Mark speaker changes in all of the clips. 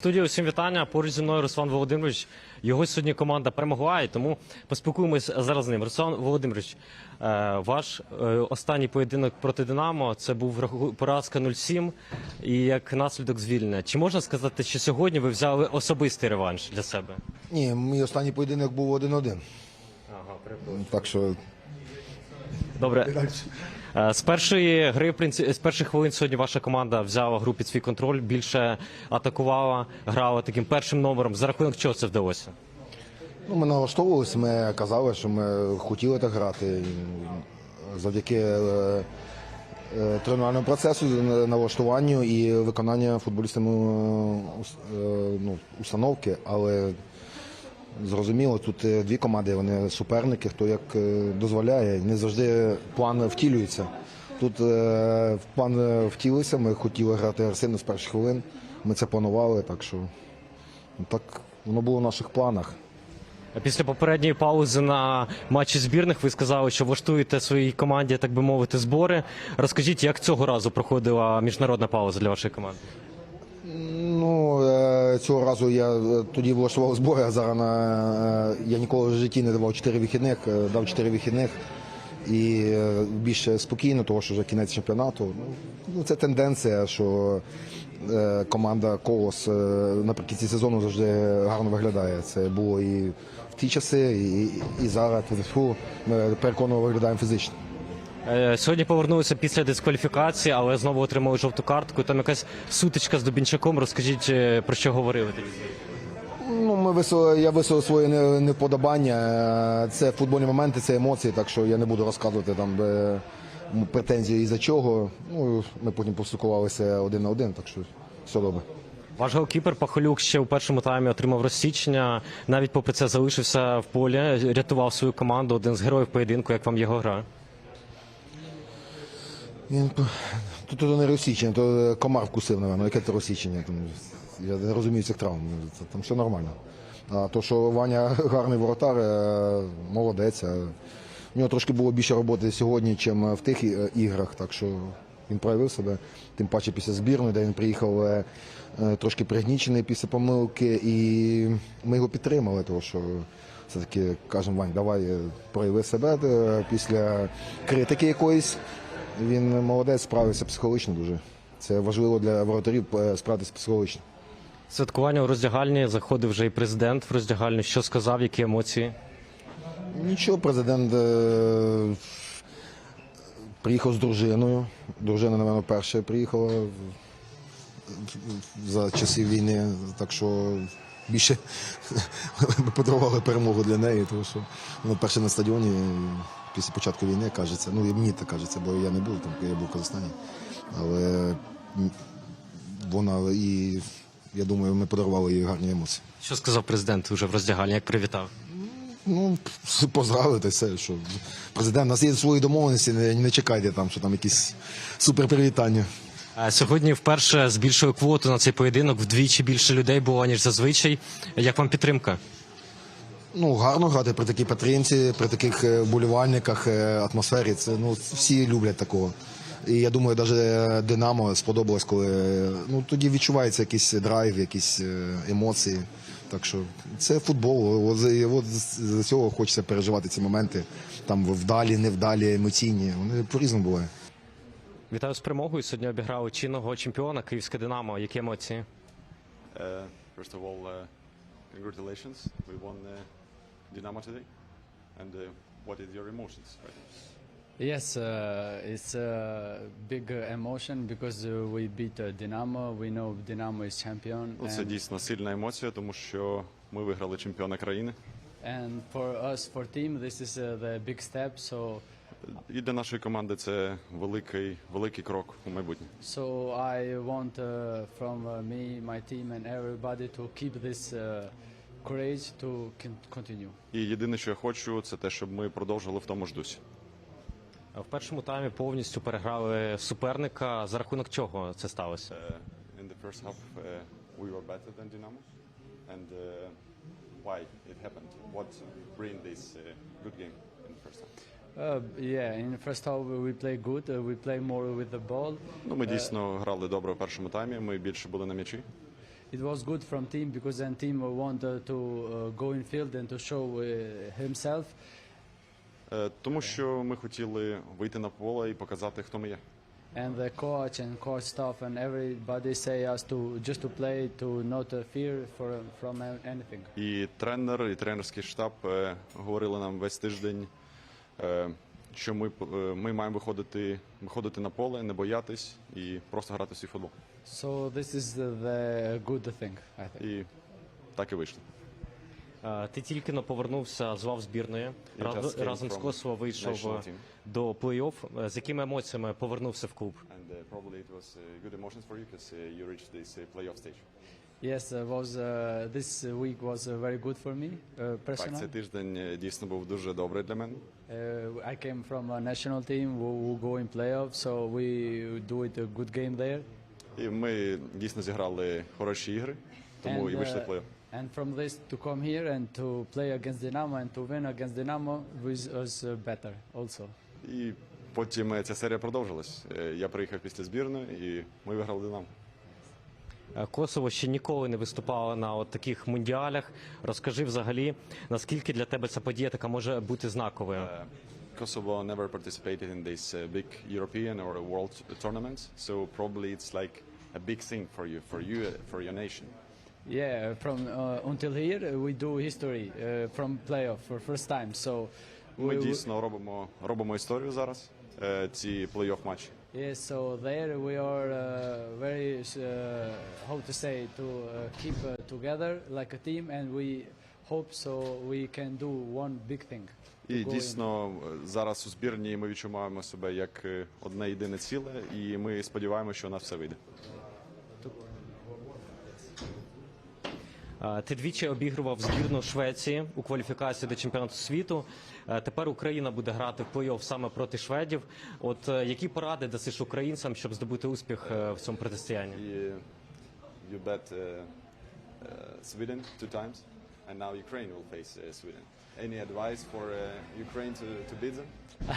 Speaker 1: Студія усім вітання. Поруч зі мною Руслан Володимирович. Його сьогодні команда перемогла, і тому поспілкуємось зараз з ним. Руслан Володимирович, е, ваш е, останній поєдинок проти Динамо це був поразка 0-7 і як наслідок звільнення. Чи можна сказати, що сьогодні ви взяли особистий реванш для себе?
Speaker 2: Ні, мій останній поєдинок був 1-1. Так що
Speaker 1: Добре. Е, З першої гри, з перших хвилин сьогодні ваша команда взяла гру під свій контроль, більше атакувала, грала таким першим номером. За рахунок чого це вдалося?
Speaker 2: ну, ми налаштовувалися, ми казали, що ми хотіли так грати. Завдяки е, е, тренувальному процесу, налаштуванню і виконанню футболістами е, ну, установки, але зрозуміло, тут е, дві команди, вони суперники, хто як е, дозволяє. Не завжди план втілюється. Тут е, план втілився, ми хотіли грати агресивно з перших хвилин. Ми це планували, так що ну, так воно було в наших планах.
Speaker 1: Після попередньої паузи на матчі збірних ви сказали, що влаштуєте своїй команді, так би мовити, збори. Розкажіть, як цього разу проходила міжнародна пауза для вашої команди?
Speaker 2: Ну, цього разу я е, тоді влаштував збори, а зараз на, е, я ніколи в житті не давав 4 вихідних, е, дав 4 вихідних. І більше спокійно, тому що вже кінець чемпіонату. Ну, Ну, це тенденція, що команда Колос наприкінці сезону завжди гарно виглядає. Це було і в ті часи, і, і зараз. Ми переконано виглядаємо фізично.
Speaker 1: Е, Сьогодні повернулися після дискваліфікації, але знову отримали жовту картку. Там якась сутичка з Дубінчаком. Розкажіть, е, про що говорили?
Speaker 2: Ну, ми висловили, я висловив своє не- невподобання. Е, Це футбольні моменти, це емоції, так що я не буду розказувати там претензії із-за чого. Ну, ми потім поспілкувалися один на один, так що все добре.
Speaker 1: Ваш голкіпер Пахолюк ще у першому таймі отримав розсічення. Навіть попри це залишився в полі, рятував свою команду. Один з героїв поєдинку. Як вам його гра?
Speaker 2: Він то не розсічення, то комар вкусив, напевно. Яке це розсічення? Я не розумію цих травм. Там все нормально. А то, що Ваня гарний воротар, е, молодець. е. У нього трошки було більше роботи сьогодні, ніж в тих е, іграх. Так що він проявив себе. Тим паче після збірної, де він приїхав е, е, трошки пригнічений після помилки. І ми його підтримали, тому що все-таки кажемо, Вань, давай е, прояви себе е, після критики якоїсь. Він молодець, справився психологічно дуже. Це важливо для воротарів е, справитися психологічно.
Speaker 1: Святкування у роздягальні заходив вже і президент в роздягальню. Що сказав, які емоції?
Speaker 2: Нічого, президент е, приїхав з дружиною. Дружина, напевно, перша приїхала за часів війни, так що більше ми подарували перемогу для неї, тому що вона перша на стадіоні після початку війни кажеться. Ну і мені так кажеться, бо я не був там, я був в Казахстані. Але вона і я думаю, ми подарували їй гарні емоції.
Speaker 1: Що сказав президент уже в роздягальні? Як привітав?
Speaker 2: Ну, поздравити все, що президент, у нас є свої домовленості, не, не чекайте там, що там якісь суперпривітання.
Speaker 1: Е, Сьогодні вперше збільшили квоту на цей поєдинок. Вдвічі більше людей було ніж зазвичай. Як вам підтримка?
Speaker 2: Ну, гарно грати при такій підтримці, при таких е, вболівальниках, е, атмосфері. Це ну всі люблять такого. І я думаю, навіть Динамо сподобалось, коли ну тоді відчувається якийсь драйв, якісь емоції. Так що це футбол. От, от з з цього хочеться переживати ці моменти. Там вдалі, невдалі, емоційні. Вони по-різному буває.
Speaker 1: Вітаю з перемогою. Сьогодні обіграли чинного чемпіона Київське Динамо. Які емоції?
Speaker 3: Uh, first of all, uh, congratulations. We won uh, Dynamo today. And uh, what is your emotions? Right?
Speaker 4: Yes, uh, it's a big uh, emotion because uh, we beat uh, Dynamo. We know Dynamo is champion,
Speaker 3: Ну, це
Speaker 4: and,
Speaker 3: дійсно сильна емоція, тому що ми виграли чемпіона країни.
Speaker 4: and for us, for team, this is uh, the big step. So,
Speaker 3: І для нашої команди це великий, великий крок у майбутнє.
Speaker 4: so I want uh, from uh, me, my team, and everybody to keep this uh, courage to continue.
Speaker 3: І єдине, що я хочу, це те, щоб ми продовжили в тому ж дусі.
Speaker 1: В першому таймі повністю переграли суперника. За рахунок чого це сталося?
Speaker 3: Uh, in the first half, uh, we were better than Dynamo. And uh, why it happened? What bring this uh, good game in the first half?
Speaker 4: Uh. Uh.
Speaker 3: Ну, ми дійсно грали добре в першому таймі. Ми більше були на м'ячі.
Speaker 4: It was good from team because then team wanted to uh, go in field and to show uh, himself.
Speaker 3: Е, Тому що ми хотіли вийти на поле і показати, хто ми є.
Speaker 4: And the coach and coach staff and everybody say us to just to play, to not uh, fear for, from anything.
Speaker 3: І тренер, і тренерський штаб е, говорили нам весь тиждень, е, що ми, е, ми маємо виходити, виходити на поле, не боятись і просто грати свій футбол.
Speaker 4: So this is the, good thing, I think.
Speaker 3: І так і вийшло.
Speaker 1: Е, Ти тільки но повернувся з ВАВ збірної. Раз- разом з Косово вийшов е, до плей-офф. Е, З якими емоціями повернувся в клуб?
Speaker 3: And uh, uh, uh, uh, playoff.
Speaker 4: Yes, uh, was uh, this week was uh, very good for me uh, personally.
Speaker 3: Так, цей тиждень е, дійсно був дуже добрий для мене.
Speaker 4: Uh, I came from a national team who, who go in playoffs, so we do it a good game there.
Speaker 3: І ми дійсно зіграли хороші ігри, тому і вийшли в
Speaker 4: uh,
Speaker 3: плей-офф.
Speaker 4: and from this to come here and to play against Dynamo and to win against Dynamo was, was uh, better also.
Speaker 3: І потім е, ця серія продовжилась. Е, Я приїхав після збірної і ми виграли Динамо.
Speaker 1: Е, Косово ще ніколи не виступало на от таких мундіалях. Розкажи взагалі, наскільки для тебе ця подія така може бути знаковою?
Speaker 3: Uh, Kosovo never participated in these uh, big European or world tournaments, so probably it's like a big thing for you, for you, uh, for your nation.
Speaker 4: Yeah, from uh, until here uh, we do history uh, from playoff for first time. So
Speaker 3: Ми
Speaker 4: we-
Speaker 3: дійсно робимо робимо історію зараз. Е, Ці плей-офф матчі.
Speaker 4: Yes, so there we are uh, very, uh, how to say, to uh, keep uh, together like a team, and we hope so we can do one big thing.
Speaker 3: І дійсно зараз у збірні ми відчуваємо себе як е, одне єдине ціле, і ми сподіваємося, що у нас все вийде.
Speaker 1: Ти двічі обігрував збірну Швеції у кваліфікації до чемпіонату світу. Е, Тепер Україна буде грати в плей-офф саме проти шведів. От е, які поради дасиш українцям, щоб здобути успіх е, в цьому протистоянні?
Speaker 3: You, bet uh, Sweden two times, and now Ukraine will face uh, Sweden. Any advice for uh, Ukraine to, to beat them?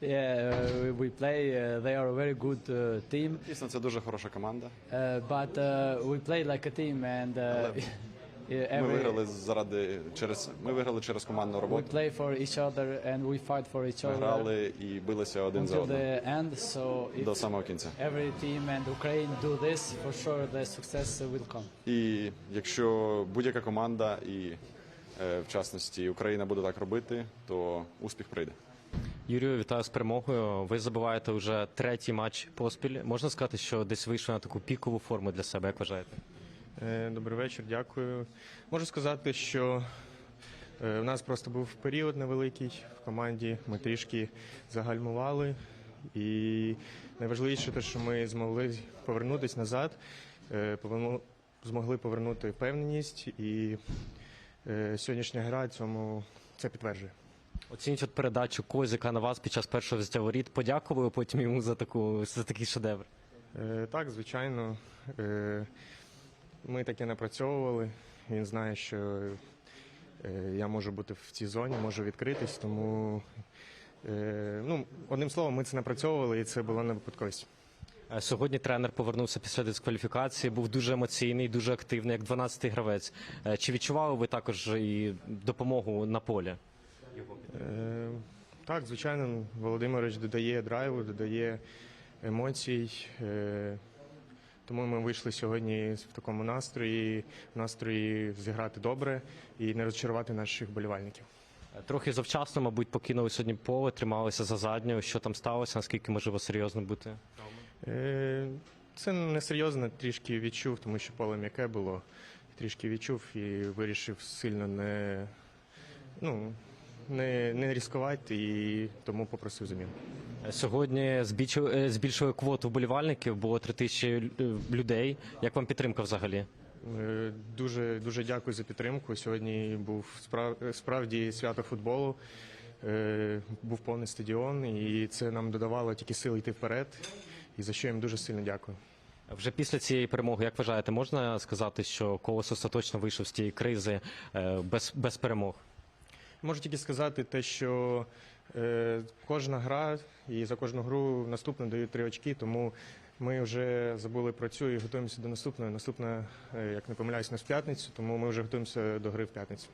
Speaker 4: Yeah, uh, we- we play. Uh, they are a very good uh, team,
Speaker 3: Дійсно, це дуже хороша команда.
Speaker 4: uh, but uh, we play like a team, and uh, yeah,
Speaker 3: Ми виграли заради через ми виграли через командну
Speaker 4: we
Speaker 3: роботу.
Speaker 4: play for each other and we fight for each other
Speaker 3: грали і билися один за одним
Speaker 4: the end. So
Speaker 3: до самого кінця.
Speaker 4: every team and Ukraine do this, for sure the success will come.
Speaker 3: І якщо будь-яка команда, і е, в частності Україна буде так робити, то успіх прийде.
Speaker 1: Юрію, вітаю з перемогою. Ви забуваєте вже третій матч поспіль. Можна сказати, що десь вийшли на таку пікову форму для себе, як вважаєте?
Speaker 5: Е, Добрий вечір, дякую. Можу сказати, що е, у нас просто був період невеликий в команді. Ми трішки загальмували. І найважливіше те, що ми змогли повернутися назад, е, змогли повернути впевненість, і сьогоднішня гра цьому це підтверджує.
Speaker 1: Оцініть от передачу Козіка на вас під час першого взяття воріт. Подякували потім йому за таку за такий шедевр.
Speaker 5: Е, Так, звичайно. Е, Ми таке напрацьовували. Він знає, що е, я можу бути в цій зоні, можу відкритись, тому е, ну, одним словом, ми це напрацьовували і це було не випадковість.
Speaker 1: Сьогодні тренер повернувся після дискваліфікації, був дуже емоційний, дуже активний, як 12-й гравець. Е, Чи відчували ви також і допомогу на полі?
Speaker 5: Е, Так, звичайно, Володимирович додає драйву, додає емоцій. Е, Тому ми вийшли сьогодні в такому настрої, в настрої зіграти добре і не розчарувати наших болівальників.
Speaker 1: Е, Трохи завчасно, мабуть, покинули сьогодні поле, трималися за задньою. Що там сталося? Наскільки можливо серйозно бути?
Speaker 5: Е, Це несерйозно, трішки відчув, тому що поле м'яке було. Трішки відчув і вирішив сильно не, ну, не, не ризикувати і тому попросив заміну.
Speaker 1: Сьогодні збільшили, е, збільшили квоту вболівальників, було 3 тисячі е, людей. Як вам підтримка взагалі?
Speaker 5: Е, Дуже, дуже дякую за підтримку. Сьогодні був справ, справді свято футболу. Був повний стадіон, і це нам додавало тільки сили йти вперед. І за що їм дуже сильно дякую.
Speaker 1: Вже після цієї перемоги, як вважаєте, можна сказати, що колос остаточно вийшов з цієї кризи без, без перемог?
Speaker 5: Можу тільки сказати те, що Е, Кожна гра і за кожну гру наступну дають три очки, тому ми вже забули про цю і готуємося до наступної. Наступна, е, як не помиляюсь, нас в п'ятницю, тому ми вже готуємося до гри в п'ятницю.